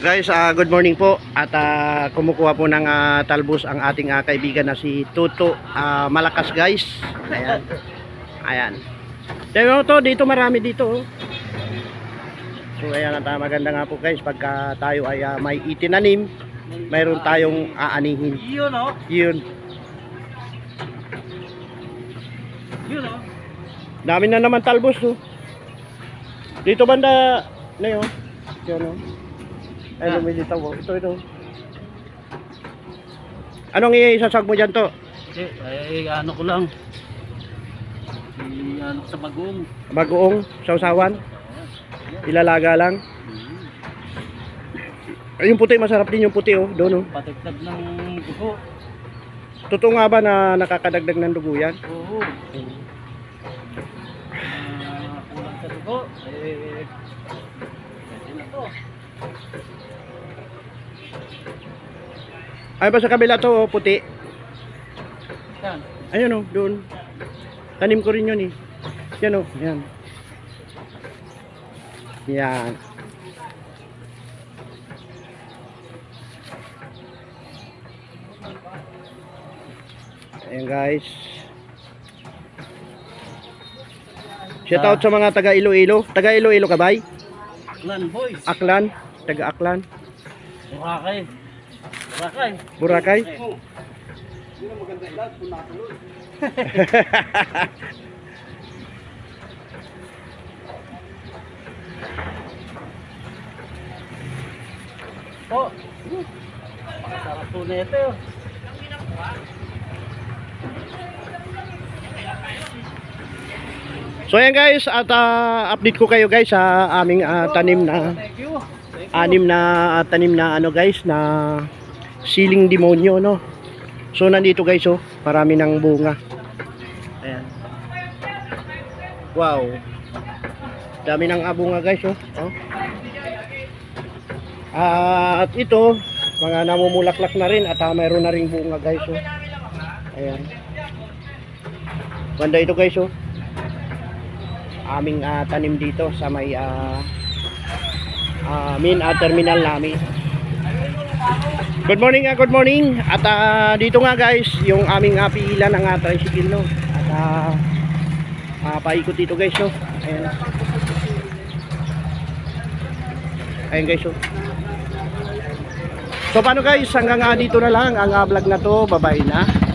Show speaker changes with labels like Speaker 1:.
Speaker 1: Guys, ah, good morning po. At ah, kumukuha po ng ah, talbos ang ating ah, kaibigan na si Tuto ah, Malakas guys. Ayan. Ayan. Dito to, dito marami dito. oh. So ayan ah, maganda nga po guys pagka tayo ay ah, may itinanim, mayroon tayong aanihin.
Speaker 2: Yun o.
Speaker 1: Yun.
Speaker 2: Yun o.
Speaker 1: Dami na naman talbos oh. Dito banda na yun. Yun oh. Ay,
Speaker 2: Ah.
Speaker 1: lumilitaw oh. Ito, ito. Anong isasag mo dyan to?
Speaker 2: Eh, eh, ano ko lang. I, ano ko sa bagong.
Speaker 1: Bagoong, sausawan, ilalaga lang. Ay, yung puti, masarap din yung puti oh. Doon oh.
Speaker 2: Patigtag ng dugo.
Speaker 1: Totoo nga ba na nakakadagdag ng dugo yan?
Speaker 2: Oo. Ah, kulang sa dugo. Eh, pwede na to.
Speaker 1: Ay ba sa kabila to oh, puti?
Speaker 2: Yan.
Speaker 1: Ayun oh, doon. Tanim ko rin yun eh. Yan oh, yan. Yan. Ayan guys. Shout out sa mga taga Iloilo. Taga Iloilo ka bay?
Speaker 2: Aklan boys.
Speaker 1: Aklan, taga Aklan,
Speaker 2: Burakay. Burakay.
Speaker 1: Boracay.
Speaker 2: Oh. Oh. Sarap po nito.
Speaker 1: So ayan guys, at ah, update ko kayo guys sa aming ah, tanim na Anim na ah, tanim na ano guys na siling demonyo no. So nandito guys oh, marami ng bunga. Ayan. Wow. Dami ng ah, bunga guys oh. oh. Ah, at ito, mga namumulaklak na rin at ah, mayroon na ring bunga guys oh. Ayan. Banda ito guys oh. Aming ah, tanim dito sa may ah, ah, main ah, terminal namin. Good morning, ah, good morning. At ah, dito nga guys, yung aming uh, pila ng uh, tricycle no. At ah, ah, paikot dito guys no. Ayan. Ayan guys oh. So paano guys, hanggang ah, dito na lang ang ah, vlog na to. Bye-bye na.